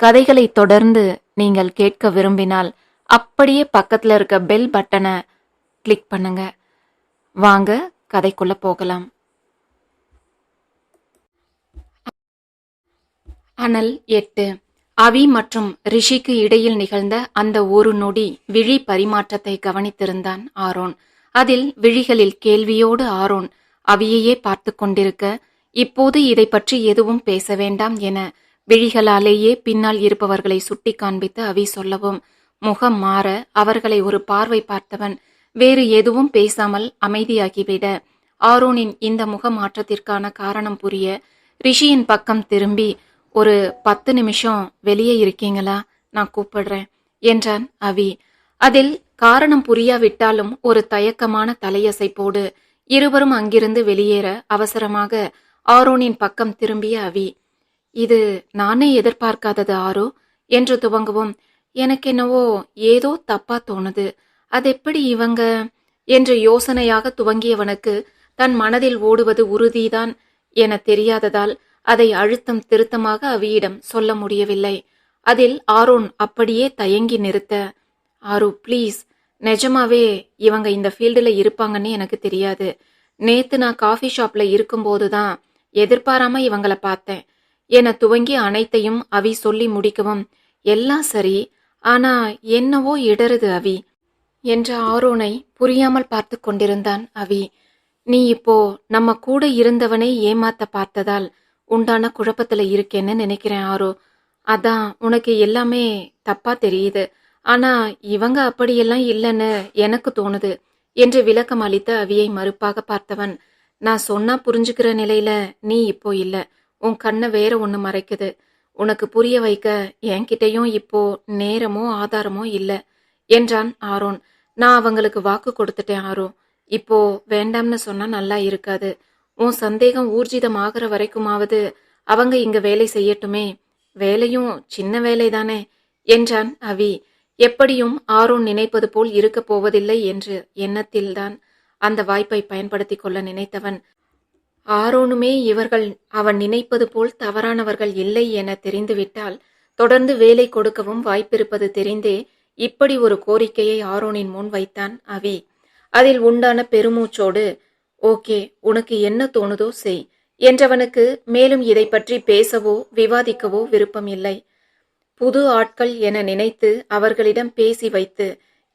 கதைகளை தொடர்ந்து நீங்கள் கேட்க விரும்பினால் அப்படியே பக்கத்தில் இருக்க பெல் பட்டனை கிளிக் பண்ணுங்க. வாங்க கதைக்குள்ள போகலாம். அனல் எட்டு. அவி மற்றும் ரிஷிக்கு இடையில் நிகழ்ந்த அந்த ஒரு நொடி விழி பரிமாற்றத்தை கவனித்திருந்தான் ஆரோன். அதில் விழிகளில் கேள்வியோடு ஆரோன் அவியையே பார்த்து கொண்டிருக்க இப்போது இதை பற்றி எதுவும் பேச வேண்டாம் என விழிகளாலேயே பின்னால் இருப்பவர்களை சுட்டி காண்பித்து அவி சொல்லவும். முகம் மாற அவர்களை ஒரு பார்வை பார்த்தவன் வேறு எதுவும் பேசாமல் அமைதியாகிவிட. ஆரோனின் இந்த முக மாற்றத்திற்கான காரணம் புரிய ரிஷியின் பக்கம் திரும்பி ஒரு பத்து நிமிஷம் வெளியே இருக்கீங்களா? நான் கூப்பிடுறேன் என்றான் அவி. அதில் காரணம் புரியாவிட்டாலும் ஒரு தயக்கமான தலையசைப்போடு இருவரும் அங்கிருந்து வெளியேற அவசரமாக ஆரோனின் பக்கம் திரும்பிய அவி இது நானே எதிர்பார்க்காதது ஆரோ? என்று துவங்கவும் எனக்கென்னவோ ஏதோ தப்பா தோணுது. அதெப்படி இவங்க? என்று யோசனையாக துவங்கியவனுக்கு தன் மனதில் ஓடுவது உறுதிதான் என தெரியாததால் அதை அழுத்தம் திருத்தமாக அவியிடம் சொல்ல முடியவில்லை. அதில் ஆரோன் அப்படியே தயங்கி நிறுத்த ஆரு ப்ளீஸ். நிஜமாவே இவங்க இந்த ஃபீல்டில் இருப்பாங்கன்னு எனக்கு தெரியாது. நேத்து நான் காஃபி ஷாப்ல இருக்கும்போது தான் எதிர்பாராம இவங்கள பார்த்தேன். என துவங்கி அனைத்தையும் அவி சொல்லி முடிக்கவும். எல்லாம் சரி ஆனா என்னவோ இடருது அவி என்ற ஆரோனை புரியாமல் பார்த்து கொண்டிருந்தான் அவி. நீ இப்போ நம்ம கூட இருந்தவனை ஏமாத்த பார்த்ததால் உண்டான குழப்பத்துல இருக்கேன்னு நினைக்கிறேன் ஆரோ. அதான் உனக்கு எல்லாமே தப்பா தெரியுது. ஆனா இவங்க அப்படியெல்லாம் இல்லைன்னு எனக்கு தோணுது என்று விளக்கம் அளித்த அவியை மறுப்பாக பார்த்தவன். நான் சொன்னா புரிஞ்சுக்கிற நிலையில நீ இப்போ இல்லை. உன் கண்ணை வேற ஒன்று மறைக்குது. உனக்கு புரிய வைக்க என்கிட்டயும் இப்போ நேரமோ ஆதாரமோ இல்லை என்றான் ஆரோன். நான் அவங்களுக்கு வாக்கு கொடுத்துட்டேன் ஆரோ இப்போ வேண்டாம்னு சொன்னா நல்லா இருக்காது. உன் சந்தேகம் ஊர்ஜிதம் ஆகிற வரைக்குமாவது அவங்க இங்க வேலை செய்யட்டுமே. வேலையும் சின்ன வேலைதானே என்றான் அவி. எப்படியும் ஆரோன் நினைப்பது போல் இருக்கப் போவதில்லை என்று எண்ணத்தில்தான் அந்த வாய்ப்பை பயன்படுத்தி கொள்ள நினைத்தவன். ஆரோனுமே இவர்கள் அவன் நினைப்பது போல் தவறானவர்கள் இல்லை என தெரிந்துவிட்டால் தொடர்ந்து வேலை கொடுக்கவும் வாய்ப்பிருப்பது தெரிந்தே இப்படி ஒரு கோரிக்கையை ஆரோனின் முன் வைத்தான் அவி. அதில் உண்டான பெருமூச்சோடு ஓகே உனக்கு என்ன தோணுதோ செய் என்றவனுக்கு மேலும் இதை பற்றி பேசவோ விவாதிக்கவோ விருப்பம் இல்லை. புது ஆட்கள் என நினைத்து அவர்களிடம் பேசி வைத்து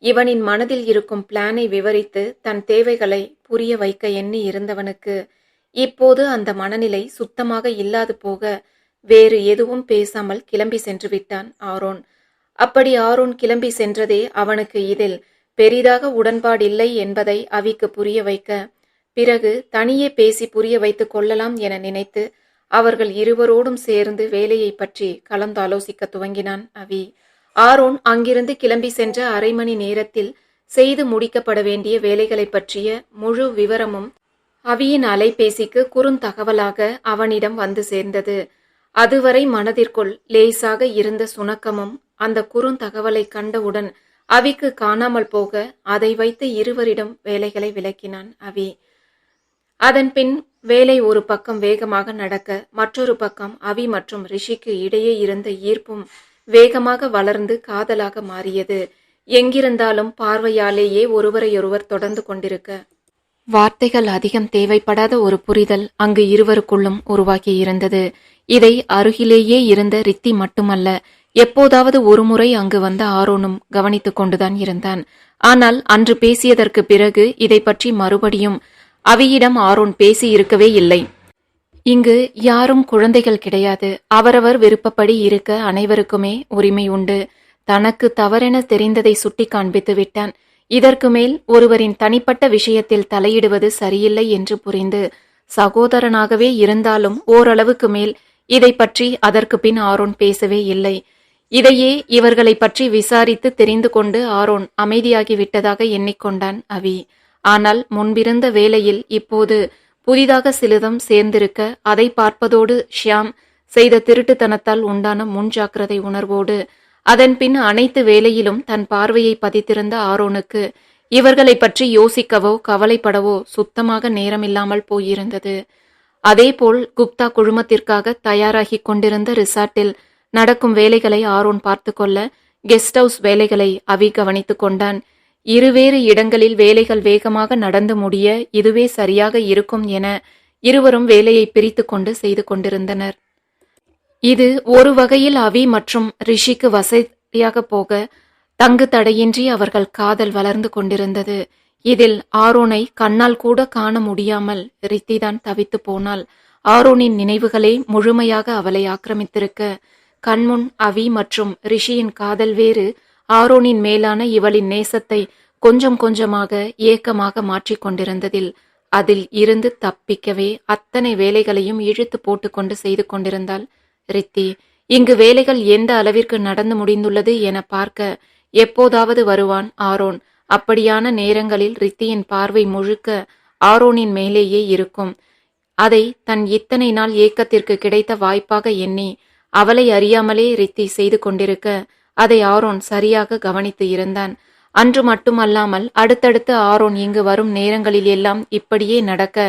இவனின் மனதில் இருக்கும் பிளானை விவரித்து தன் தேவைகளை புரிய வைக்க எண்ணி இருந்தவனுக்கு இப்போது அந்த மனநிலை சுத்தமாக இல்லாது போக வேறு எதுவும் பேசாமல் கிளம்பி சென்று விட்டான் ஆரோன். அப்படி ஆரோன் கிளம்பி சென்றதே அவனுக்கு இதில் பெரிதாக உடன்பாடில்லை என்பதை அவிக்கு புரிய வைக்க பிறகு தனியே பேசி புரிய வைத்துக் கொள்ளலாம் என நினைத்து அவர்கள் இருவரோடும் சேர்ந்து வேலையை பற்றி கலந்தாலோசிக்க துவங்கினான் அவி. ஆரோன் அங்கிருந்து கிளம்பி சென்ற அரை மணி நேரத்தில் செய்து முடிக்கப்பட வேண்டிய வேலைகளை பற்றிய முழு விவரமும் அவியின் அலைபேசிக்கு குறுந்தகவலாக அவனிடம் வந்து சேர்ந்தது. அதுவரை மனதிற்குள் லேசாக இருந்த சுணக்கமும் அந்த குறுந்தகவலை கண்டவுடன் அவிக்கு காணாமல் போக அதை வைத்து இருவரிடம் வேலைகளை விளக்கினான் அவி. அதன் பின் வேலை ஒரு பக்கம் வேகமாக நடக்க மற்றொரு பக்கம் அவி மற்றும் ரிஷிக்கு இடையே இருந்த ஈர்ப்பும் வேகமாக வளர்ந்து காதலாக மாறியது. எங்கிருந்தாலும் பார்வையாலேயே ஒருவரையொருவர் தொடர்ந்து கொண்டிருக்க வார்த்தைகள் அதிகம் தேவைப்படாத ஒரு புரிதல் அங்கு இருவருக்குள்ளும் உருவாகி இருந்தது. இதை அருகிலேயே இருந்த ரித்தி மட்டுமல்ல எப்போதாவது ஒருமுறை அங்கு வந்த ஆரோனும் கவனித்துக் கொண்டுதான் இருந்தான். ஆனால் அன்று பேசியதற்கு பிறகு இதை பற்றி மறுபடியும் அவியிடம் ஆரோன் பேசி இருக்கவே இல்லை. இங்கு யாரும் குழந்தைகள் கிடையாது. அவரவர் விருப்பப்படி இருக்க அனைவருக்குமே உரிமை உண்டு. தனக்கு தவறென தெரிந்ததை சுட்டி காண்பித்து விட்டான். இதற்கு மேல் ஒருவரின் தனிப்பட்ட விஷயத்தில் தலையிடுவது சரியில்லை என்று புரிந்து சகோதரனாகவே இருந்தாலும் ஓரளவுக்கு மேல் இதை பற்றி அதற்கு பின் ஆரோன் பேசவே இல்லை. இதையே இவர்களை பற்றி விசாரித்து தெரிந்து கொண்டு ஆரோன் அமைதியாகிவிட்டதாக எண்ணிக்கொண்டான் அவி. ஆனால் முன்பிருந்த வேளையில் இப்போது புதிதாக சிலதம் சேர்ந்திருக்க அதை பார்ப்பதோடு ஷியாம் செய்த திருட்டுத்தனத்தால் உண்டான முன்ஜாக்கிரதை உணர்வோடு அதன் பின் அனைத்து வேலையிலும் தன் பார்வையை பதித்திருந்த ஆரோனுக்கு இவர்களை பற்றி யோசிக்கவோ கவலைப்படவோ சுத்தமாக நேரமில்லாமல் போயிருந்தது. அதேபோல் குப்தா குழுமத்திற்காக தயாராகி கொண்டிருந்த ரிசார்ட்டில் நடக்கும் வேலைகளை ஆரோன் பார்த்து கொள்ள கெஸ்ட் ஹவுஸ் வேலைகளை அவி கவனித்துக் கொண்டான். இருவேறு இடங்களில் வேலைகள் வேகமாக நடந்து முடிய இதுவே சரியாக இருக்கும் என இருவரும் வேலையை பிரித்து கொண்டு செய்து கொண்டிருந்தனர். இது ஒரு வகையில் அவி மற்றும் ரிஷிக்கு வசதியாக போக தங்கு தடையின்றி அவர்கள் காதல் வளர்ந்து கொண்டிருந்தது. இதில் ஆரோனை கண்ணால் கூட காண முடியாமல் ரித்திதான் தவித்து போனாள். ஆரோனின் நினைவுகளே முழுமையாக அவளை ஆக்கிரமித்திருக்க. கண்முன் அவி மற்றும் ரிஷியின் காதல் வேறு. ஆரோனின் மேலான இவளின் நேசத்தை கொஞ்சம் கொஞ்சமாக ஏக்கமாக மாற்றிக்கொண்டிருந்ததில் அதில் இருந்து தப்பிக்கவே அத்தனை வேலைகளையும் இழுத்து போட்டுக்கொண்டு செய்து கொண்டிருந்தாள். ரித்தி இங்கு வேலைகள் எந்த அளவிற்கு நடந்து முடிந்துள்ளது என பார்க்க எப்போதாவது வருவான் ஆரோன். அப்படியான நேரங்களில் ரித்தியின் பார்வை முழுக்க ஆரோனின் மேலேயே இருக்கும். அதை தன் இத்தனை நாள் ஏக்கத்திற்கு கிடைத்த வாய்ப்பாக எண்ணி அவளை அறியாமலே ரித்தி செய்து கொண்டிருக்க அதை ஆரோன் சரியாக கவனித்து இருந்தான். அன்று மட்டுமல்லாமல் அடுத்தடுத்து ஆரோன் இங்கு வரும் நேரங்களில் எல்லாம் இப்படியே நடக்க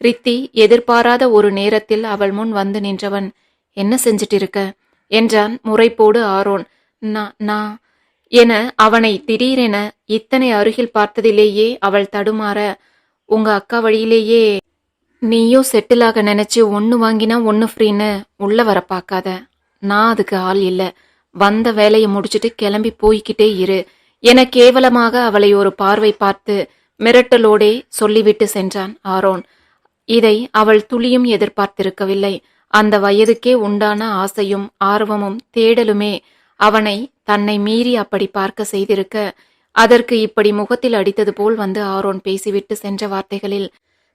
ரித்தி எதிர்பாராத ஒரு நேரத்தில் அவள் முன் வந்து நின்றவன். என்ன செஞ்சிட்டு இருக்க என்றான் முறைப்போடு ஆரோன். நான் நான் என அவனை திடீரென இத்தனை அருகில் பார்த்ததிலேயே அவள் தடுமாற உங்க அக்கா வழியிலேயே நீயும் செட்டிலாக நினைச்சு ஒன்று வாங்கினா ஒன்று ஃப்ரீன்னு உள்ள வர பார்க்காத. நான் அதுக்கு ஆள் இல்லை. வந்த வேலையை முடிச்சிட்டு கிளம்பி போய்கிட்டே இரு என கேவலமாக அவளை ஒரு பார்வை பார்த்து மிரட்டலோடே சொல்லிவிட்டு சென்றான் ஆரோன். இதை அவள் துளியும் எதிர்பார்த்திருக்கவில்லை. அந்த வயதுக்கே உண்டான ஆசையும் ஆர்வமும் தேடலுமே அவனை தன்னை மீறி அப்படி பார்க்க செய்திருக்க அதற்கு இப்படி முகத்தில் அடித்தது போல் வந்து ஆரோன் பேசிவிட்டு சென்ற வார்த்தைகளில்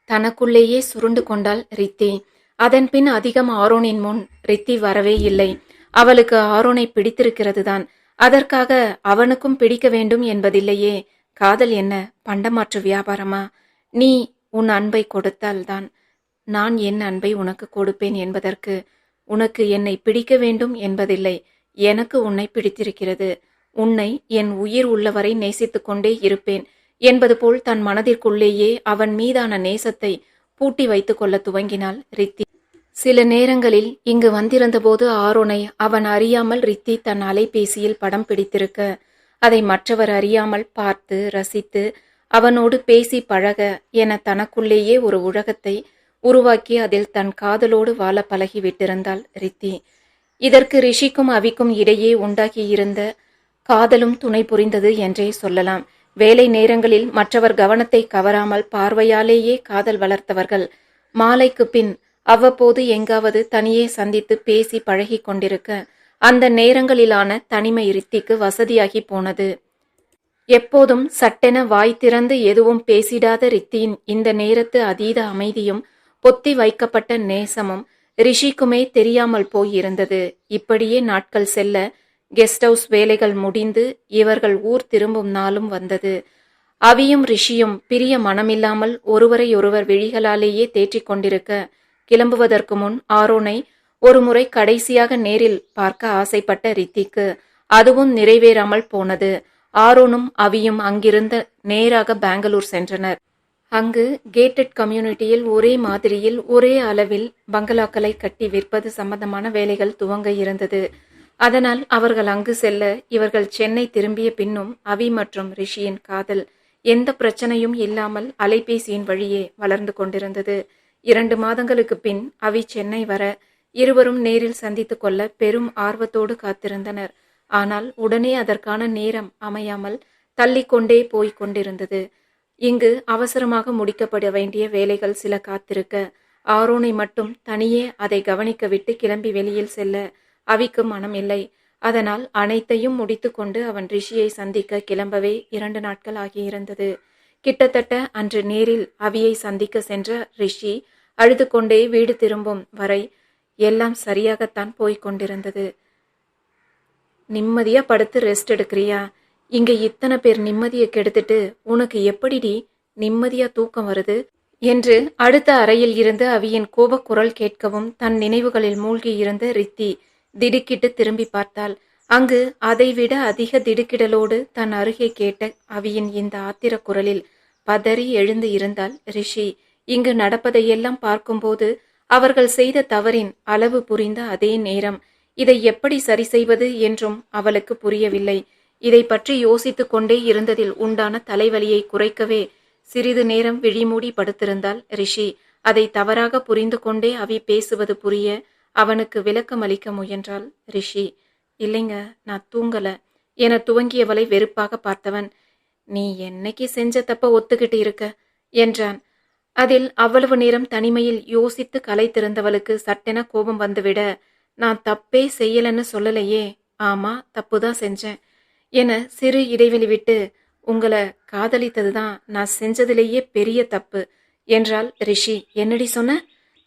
தனக்குள்ளேயே சுருண்டு கொண்டாள் ரித்தி. அதன் பின் அதிகம் ஆரோனின் முன் ரித்தி வரவே இல்லை. அவளுக்கு ஆரோனை பிடித்திருக்கிறது தான் அதற்காக அவனுக்கும் பிடிக்க வேண்டும் என்பதில்லையே. காதல் என்ன? பண்டமாற்று வியாபாரமா? நீ உன் அன்பை கொடுத்தால்தான். நான் என் அன்பை உனக்கு கொடுப்பேன் என்பதற்கு உனக்கு என்னை பிடிக்க வேண்டும் என்பதில்லை. எனக்கு உன்னை பிடித்திருக்கிறது. உன்னை என் உயிர் உள்ளவரை நேசித்துக் கொண்டே இருப்பேன் என்பது போல் தன் மனதிற்குள்ளேயே அவன் மீதான நேசத்தை பூட்டி வைத்துக் கொள்ள துவங்கினாள் ரித்தி. சில நேரங்களில் இங்கு வந்திருந்தபோது ஆரோனை அவன் அறியாமல் ரித்தி தன் அலைபேசியில் படம் பிடித்திருக்க அதை மற்றவர் அறியாமல் பார்த்து ரசித்து அவனோடு பேசி பழக என தனக்குள்ளேயே ஒரு உலகத்தை உருவாக்கி அதில் தன் காதலோடு வாழ பழகி விட்டிருந்தாள் ரித்தி. இதற்கு ரிஷிக்கும் அவிக்கும் இடையே உண்டாகியிருந்த காதலும் துணை புரிந்தது என்றே சொல்லலாம். வேலை நேரங்களில் மற்றவர் கவனத்தை கவராமல் பார்வையாலேயே காதல் வளர்த்தவர்கள் மாலைக்கு பின் அவ்வப்போது எங்காவது தனியே சந்தித்து பேசி பழகி கொண்டிருக்க அந்த நேரங்களிலான தனிமை ரித்திக்கு வசதியாகி போனது. எப்போதும் சட்டென வாய் திறந்து எதுவும் பேசிடாத ரித்தியின் இந்த நேரத்து அதீத அமைதியும் பொத்தி வைக்கப்பட்ட நேசமும் ரிஷிக்குமே தெரியாமல் போயிருந்தது. இப்படியே நாட்கள் செல்ல கெஸ்ட் ஹவுஸ் வேலைகள் முடிந்து இவர்கள் ஊர் திரும்பும் நாளும் வந்தது. அவியும் ரிஷியும் பிரிய மனமில்லாமல் ஒருவரையொருவர் விழிகளாலேயே தேற்றிக் கொண்டிருக்க கிளம்புவதற்கு முன் ஆரோனை ஒருமுறை கடைசியாக நேரில் பார்க்க ஆசைப்பட்ட ரித்திக்கு அதுவும் நிறைவேறாமல் போனது. ஆரோனும் அவியும் அங்கிருந்த நேராக பெங்களூர் சென்றனர். அங்கு கேட்டட் கம்யூனிட்டியில் ஒரே மாதிரியில் ஒரே அளவில் பங்களாக்களை கட்டி விற்பது சம்பந்தமான வேலைகள் துவங்க இருந்தது. அதனால் அவர்கள் அங்கு செல்ல இவர்கள் சென்னை திரும்பிய பின்னும் அவி மற்றும் ரிஷியின் காதல் எந்த பிரச்சனையும் இல்லாமல் அலைபேசியின் வழியே வளர்ந்து கொண்டிருந்தது. இரண்டு மாதங்களுக்கு பின் அவி சென்னை வர இருவரும் நேரில் சந்தித்து கொள்ள பெரும் ஆர்வத்தோடு காத்திருந்தனர். ஆனால் உடனே அதற்கான நேரம் அமையாமல் தள்ளிக்கொண்டே போய்க் கொண்டிருந்தது. இங்கு அவசரமாக முடிக்கப்பட வேண்டிய வேலைகள் சில காத்திருக்க ஆரோனை மட்டும் தனியே அதை கவனிக்க விட்டு கிளம்பி வெளியில் செல்ல அவிக்கு மனம் இல்லை அதனால் அனைத்தையும் முடித்துக்கொண்டு அவன் ரிஷியை சந்திக்க கிளம்பவே இரண்டு நாட்கள் ஆகியிருந்தது. கிட்டத்தட்ட அன்று நேரில் அவியை சந்திக்க சென்ற ரிஷி அழுது கொண்டே வீடு திரும்பும் வரை எல்லாம் சரியாகத்தான் போய்க் கொண்டிருந்தது. நிம்மதியா படுத்து ரெஸ்ட் எடுக்கிறியா? இங்க இத்தனை பேர் நிம்மதியை கெடுத்துட்டு உனக்கு எப்படிடி நிம்மதியா தூக்கம் வருது? என்று அடுத்த அறையில் இருந்து அவியின் கோபக்குரல் கேட்கவும் தன் நினைவுகளில் மூழ்கி இருந்த ரித்தி திடுக்கிட்டு திரும்பி பார்த்தாள். அங்கு அதைவிட அதிக திடுக்கிடலோடு தன் அருகே கேட்ட அவியின் இந்த ஆத்திர குரலில் பதறி எழுந்து இருந்தால் ரிஷி. இங்கு நடப்பதையெல்லாம் பார்க்கும்போது அவர்கள் செய்த தவறின் அளவு புரிந்த அதே நேரம். இதை எப்படி சரி செய்வது என்றும் அவளுக்கு புரியவில்லை. இதை பற்றி யோசித்துக் கொண்டே இருந்ததில் உண்டான தலைவலியை குறைக்கவே சிறிது நேரம் விழிமூடி படுத்திருந்தாள் ரிஷி. அதை தவறாக புரிந்து கொண்டே அவி பேசுவது புரிய அவனுக்கு விளக்கம் அளிக்க முயன்றாள் ரிஷி. இல்லைங்க நான் தூங்கல. என துவங்கியவளை வெறுப்பாக பார்த்தவன். நீ என்னைக்கு செஞ்ச தப்ப ஒத்துக்கிட்டு இருக்க? என்றான். அதில் அவ்வளவு நேரம் தனிமையில் யோசித்து கலைத்திருந்தவளுக்கு சட்டென கோபம் வந்துவிட நான் தப்பே செய்யலன்னு சொல்லலையே. ஆமா தப்புதான் செஞ்சேன். என சிறு இடைவெளி விட்டு உங்களை காதலித்தது தான் நான் செஞ்சதிலேயே பெரிய தப்பு என்றாள் ரிஷி. என்னடி சொன்ன?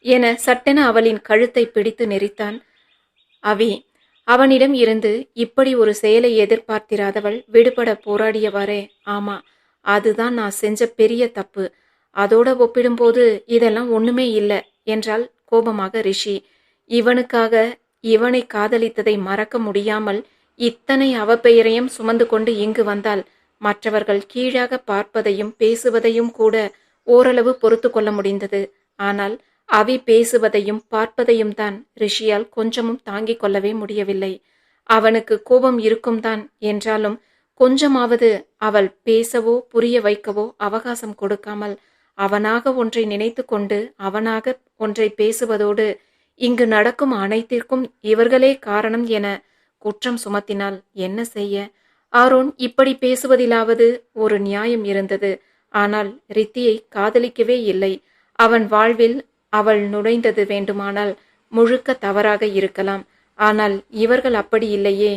என சட்டென அவளின் கழுத்தை பிடித்து நெரித்தான். அவி அவனிடம் இருந்து இப்படி ஒரு செயலை எதிர்பார்த்திராதவள் விடுபட போராடியவாறே. ஆமா அதுதான் நான் செஞ்ச பெரிய தப்பு. அதோட ஒப்பிடும்போது இதெல்லாம் ஒண்ணுமே இல்லை என்றாள் கோபமாக ரிஷி. இவனுக்காக இவனை காதலித்ததை மறக்க முடியாமல் இத்தனை அவப்பெயரையும் சுமந்து கொண்டு இங்கு வந்தால் மற்றவர்கள் கீழாக பார்ப்பதையும் பேசுவதையும் கூட ஓரளவு பொறுத்து கொள்ள முடிந்தது. ஆனால் அவி பேசுவதையும் பார்ப்பதையும் தான் ரிஷியால் கொஞ்சமும் தாங்கிக் கொள்ளவே முடியவில்லை. அவனுக்கு கோபம் இருக்கும் தான் என்றாலும் கொஞ்சமாவது அவள் பேசவோ புரிய வைக்கவோ அவகாசம் கொடுக்காமல் அவனாக ஒன்றை நினைத்து கொண்டு அவனாக ஒன்றை பேசுவதோடு இங்கு நடக்கும் அனைத்திற்கும் இவர்களே காரணம் என குற்றம் சுமத்தினால் என்ன செய்ய? ஆரோன் இப்படி பேசுவதிலாவது ஒரு நியாயம் இருந்தது. ஆனால் ரித்தியை காதலிக்கவே இல்லை. அவன் வாழ்வில் அவள் நுழைந்தது வேண்டுமானால் முழுக்க தவறாக இருக்கலாம். ஆனால் இவர்கள் அப்படி இல்லையே.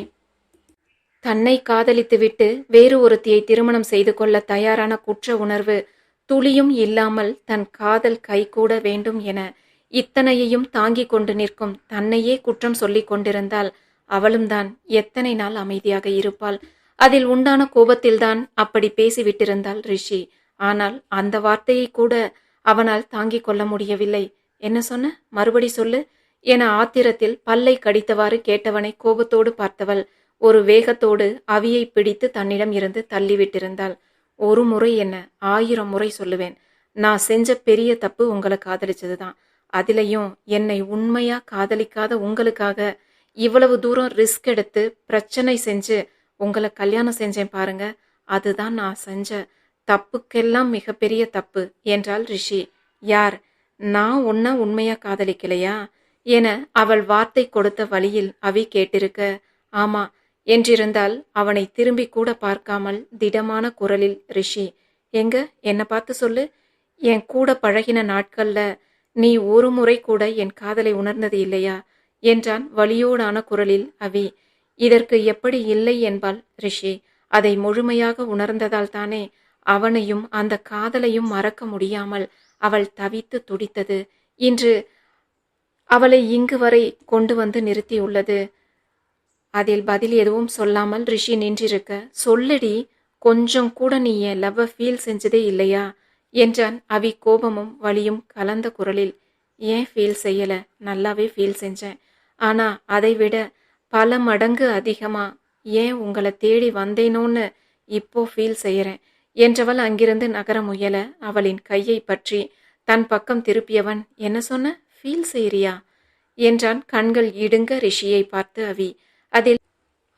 தன்னை காதலித்துவிட்டு வேறு ஒருத்தியை திருமணம் செய்து கொள்ள தயாரான குற்ற உணர்வு துளியும் இல்லாமல் தன் காதல் கைகூட வேண்டும் என இத்தனையையும் தாங்கிக் கொண்டு நிற்கும் தன்னையே குற்றம் சொல்லிக் கொண்டிருந்தால் அவளும் தான் எத்தனை நாள் அமைதியாக இருப்பாள். அதில் உண்டான கோபத்தில்தான் அப்படி பேசிவிட்டிருந்தாள் ரிஷி. ஆனால் அந்த வார்த்தையை கூட அவனால் தாங்கிக் கொள்ள முடியவில்லை. என்ன சொன்ன? மறுபடி சொல்லு என ஆத்திரத்தில் பல்லை கடித்தவாறு கேட்டவனை கோபத்தோடு பார்த்தவள் ஒரு வேகத்தோடு அவியை பிடித்து தன்னிடம் இருந்து தள்ளிவிட்டிருந்தாள். ஒரு முறை என்ன? ஆயிரம் முறை சொல்லுவேன். நான் செஞ்ச பெரிய தப்பு உங்களை காதலிச்சதுதான். அதிலையும் என்னை உண்மையா காதலிக்காத உங்களுக்காக இவ்வளவு தூரம் ரிஸ்க் எடுத்து பிரச்சனை செஞ்சு உங்களை கல்யாணம் செஞ்சேன் பாருங்க. அதுதான் நான் செஞ்ச தப்புக்கெல்லாம் மிகப்பெரிய தப்பு என்றாள் ரிஷி. யார்? நான் உன்ன உண்மையா காதலிக்கலையா? என அவள் வார்த்தை கொடுத்த வழியில் அவி கேட்டிருக்க ஆமா என்றிருந்தால் அவனை திரும்பி கூட பார்க்காமல் திடமான குரலில் ரிஷி எங்க? என்னை பார்த்து சொல்லு? என் கூட பழகின நாட்கள்ல நீ ஒரு முறை கூட என் காதலை உணர்ந்தது இல்லையா? என்றான் வலியோடான குரலில் அவி இதற்கு எப்படி இல்லை என்பாள் ரிஷி. அதை முழுமையாக உணர்ந்ததால் தானே அவனையும் அந்த காதலையும் மறக்க முடியாமல் அவள் தவித்து துடித்தது. இன்று அவளை இங்கு வரை கொண்டு வந்து நிறுத்தியுள்ளது. அதில் பதில் எதுவும் சொல்லாமல் ரிஷி நின்றிருக்க சொல்லடி கொஞ்சம் கூட நீ என் லவ்வை ஃபீல் செஞ்சதே இல்லையா? என்றான் அவி கோபமும் வலியும் கலந்த குரலில் ஏன் ஃபீல் செய்யல? நல்லாவே ஃபீல் செஞ்சேன். ஆனா அதை விட பல மடங்கு அதிகமா ஏன் உங்களை தேடி வந்தேனோன்னு இப்போ ஃபீல் செய்யறேன். என்றவள் அங்கிருந்து நகர முயல அவளின் கையை பற்றி தன் பக்கம் திருப்பியவன் என்ன சொன்ன? ஃபீல் செய்றியா? என்றான் கண்கள் இடுங்க ரிஷியை பார்த்து அவி. அதில்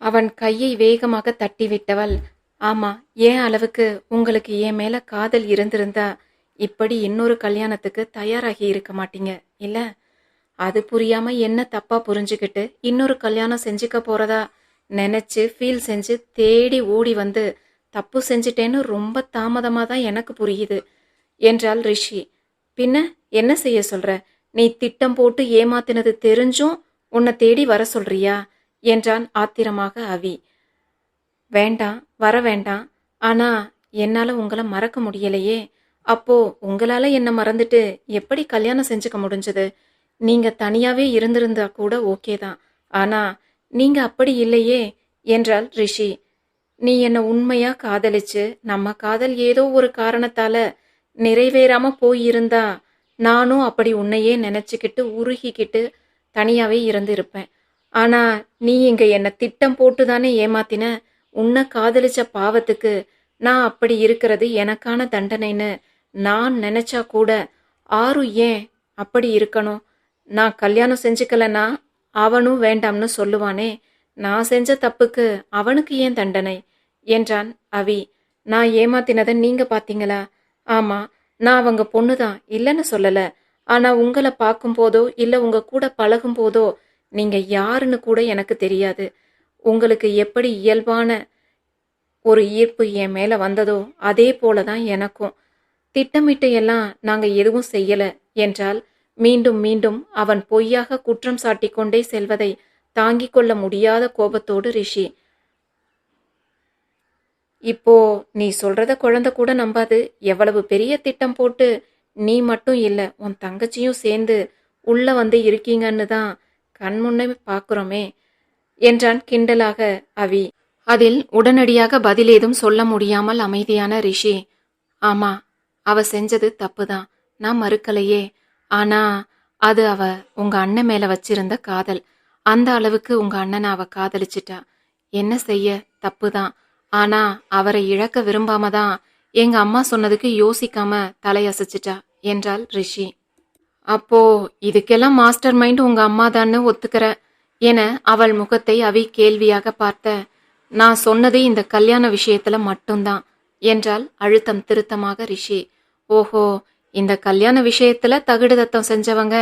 அவன் கையை வேகமாக தட்டிவிட்டவள் ஆமா ஏன் அளவுக்கு உங்களுக்கு என் மேல காதல் இருந்திருந்தா இப்படி இன்னொரு கல்யாணத்துக்கு தயாராகி இருக்க மாட்டீங்க இல்லை? அது புரியாம என்ன தப்பா புரிஞ்சுக்கிட்டு இன்னொரு கல்யாணம் செஞ்சுக்க போறதா நினைச்சு ஃபீல் செஞ்சு தேடி ஓடி வந்து தப்பு செஞ்சிட்டேன்னு ரொம்ப தாமதமாக தான் எனக்கு புரியுது என்றாள் ரிஷி. பின்ன என்ன செய்ய சொல்ற? நீ திட்டம் போட்டு ஏமாத்தினது தெரிஞ்சும் உன்னை தேடி வர சொல்றியா? என்றான் ஆத்திரமாக அவி. வேண்டாம் வர வேண்டாம். ஆனா என்னால உங்களை மறக்க முடியலையே. அப்போ உங்களால என்ன மறந்துட்டு எப்படி கல்யாணம் செஞ்சுக்க முடிஞ்சது? நீங்க தனியாவே இருந்திருந்தா கூட ஓகே தான். ஆனா நீங்க அப்படி இல்லையே என்றாள் ரிஷி. நீ என்ன உண்மையா காதலிச்சு நம்ம காதல் ஏதோ ஒரு காரணத்தால நிறைவேறாம போயிருந்தா நானும் அப்படி உன்னையே நினைச்சுக்கிட்டு உருகிக்கிட்டு தனியாவே இருந்து இருப்பேன் ஆனா நீ இங்க என்ன திட்டம் போட்டு தானே ஏமாத்தின? உன்னை காதலிச்ச பாவத்துக்கு நான் அப்படி இருக்கிறது எனக்கான தண்டனைன்னு நான் நினைச்சா கூட ஆறு ஏன் அப்படி இருக்கணும்? நான் கல்யாணம் செஞ்சுக்கலனா அவனும் வேண்டாம்னு சொல்லுவானே. நான் செஞ்ச தப்புக்கு அவனுக்கு ஏன் தண்டனை? என்றான் அவி. நான் ஏமாத்தினதை நீங்க பாத்தீங்களா? ஆமா நான் அவங்க பொண்ணுதான் இல்லைன்னு சொல்லல. ஆனா உங்களை பார்க்கும் போதோ இல்ல உங்க கூட பழகும் போதோ நீங்க யாருன்னு கூட எனக்கு தெரியாது. உங்களுக்கு எப்படி இயல்பான ஒரு ஈர்ப்பு என் மேல வந்ததோ அதே போலதான் எனக்கும். திட்டமிட்டு எல்லாம் நாங்க எதுவும் செய்யல என்றால் மீண்டும் மீண்டும் அவன் பொய்யாக குற்றம் சாட்டிக் கொண்டே செல்வதை தாங்கிக் கொள்ள முடியாத கோபத்தோடு ரிஷி இப்போ நீ சொல்றத குழந்தை கூட நம்பாது. எவ்வளவு பெரிய திட்டம் போட்டு நீ மட்டும் இல்லை உன் தங்கச்சியும் சேர்ந்து உள்ள வந்து இருக்கீங்கன்னு தான் கண்முன்னே பார்க்குறோமே என்றான் கிண்டலாக அவி. அதில் உடனடியாக பதில் ஏதும் சொல்ல முடியாமல் அமைதியான ரிஷி ஆமா அவ செஞ்சது தப்புதான். நான் மறுக்கலையே. ஆனா அது அவ உங்க அண்ணன் மேல வச்சிருந்த காதல். அந்த அளவுக்கு உங்க அண்ணனை அவ காதலிச்சிட்டா. என்ன செய்ய? தப்புதான். ஆனா அவரை இழக்க விரும்பாம தான் எங்க அம்மா சொன்னதுக்கு யோசிக்காம தலையசைச்சிட்டா என்றாள் ரிஷி. அப்போ இதுக்கெல்லாம் மாஸ்டர் மைண்ட் உங்க அம்மா தான்னு ஒத்துக்கிற என அவள் முகத்தை அவி கேள்வியாக பார்த்த நான் சொன்னதே இந்த கல்யாண விஷயத்துல மட்டும்தான் என்றால் அழுத்தம் திருத்தமாக ரிஷி. ஓஹோ இந்த கல்யாண விஷயத்துல தகுடுதத்தம் செஞ்சவங்க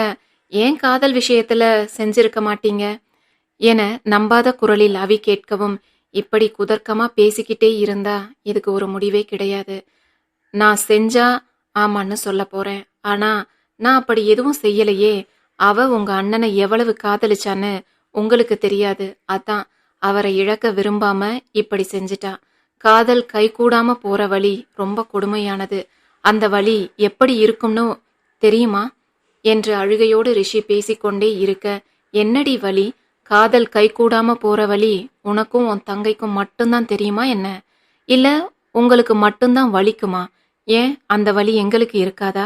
ஏன் காதல் விஷயத்துல செஞ்சிருக்க மாட்டீங்க? என நம்பாத குரலில் அவி கேட்கவும் இப்படி குதர்க்கமா பேசிக்கிட்டே இருந்தா இதுக்கு ஒரு முடிவே கிடையாது. நான் செஞ்சா ஆமான்னு சொல்ல போறேன். ஆனா நான் அப்படி எதுவும் செய்யலையே. அவ உங்க அண்ணனை எவ்வளவு காதலிச்சான்னு உங்களுக்கு தெரியாது. அதான் அவரை இழக்க விரும்பாம இப்படி செஞ்சிட்டா. காதல் கைகூடாம போற வழி ரொம்ப கொடுமையானது. அந்த வழி எப்படி இருக்கும்னு தெரியுமா? என்று அழுகையோடு ரிஷி பேசிக்கொண்டே இருக்க என்னடி வழி? காதல் கைகூடாம போற வழி உனக்கும் உன் தங்கைக்கும் மட்டும்தான் தெரியுமா என்ன? இல்ல உங்களுக்கு மட்டும்தான் வலிக்குமா? ஏன் அந்த வலி எங்களுக்கு இருக்காதா?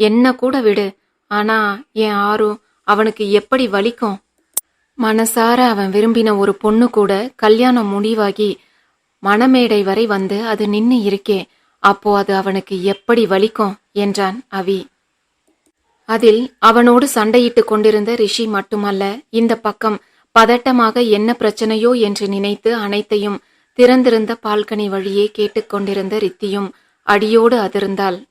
என்ன கூட விடு. ஆனா என் ஆறு அவனுக்கு எப்படி வலிக்கும்? மனசார அவன் விரும்பின ஒரு பொண்ணு கூட கல்யாணம் முடிவாகி மணமேடை வரை வந்து அது நின்னு இருக்கே. அப்போ அது அவனுக்கு எப்படி வலிக்கும்? என்றான் அவி. அதில் அவனோடு சண்டையிட்டுக் கொண்டிருந்த ரிஷி மட்டுமல்ல இந்த பக்கம் பதட்டமாக என்ன பிரச்சனையோ என்று நினைத்து அனைத்தையும் திறந்திருந்த பால்கனி வழியே கேட்டுக்கொண்டிருந்த ரித்தியும் அடியோடு அதிர்ந்தாள்.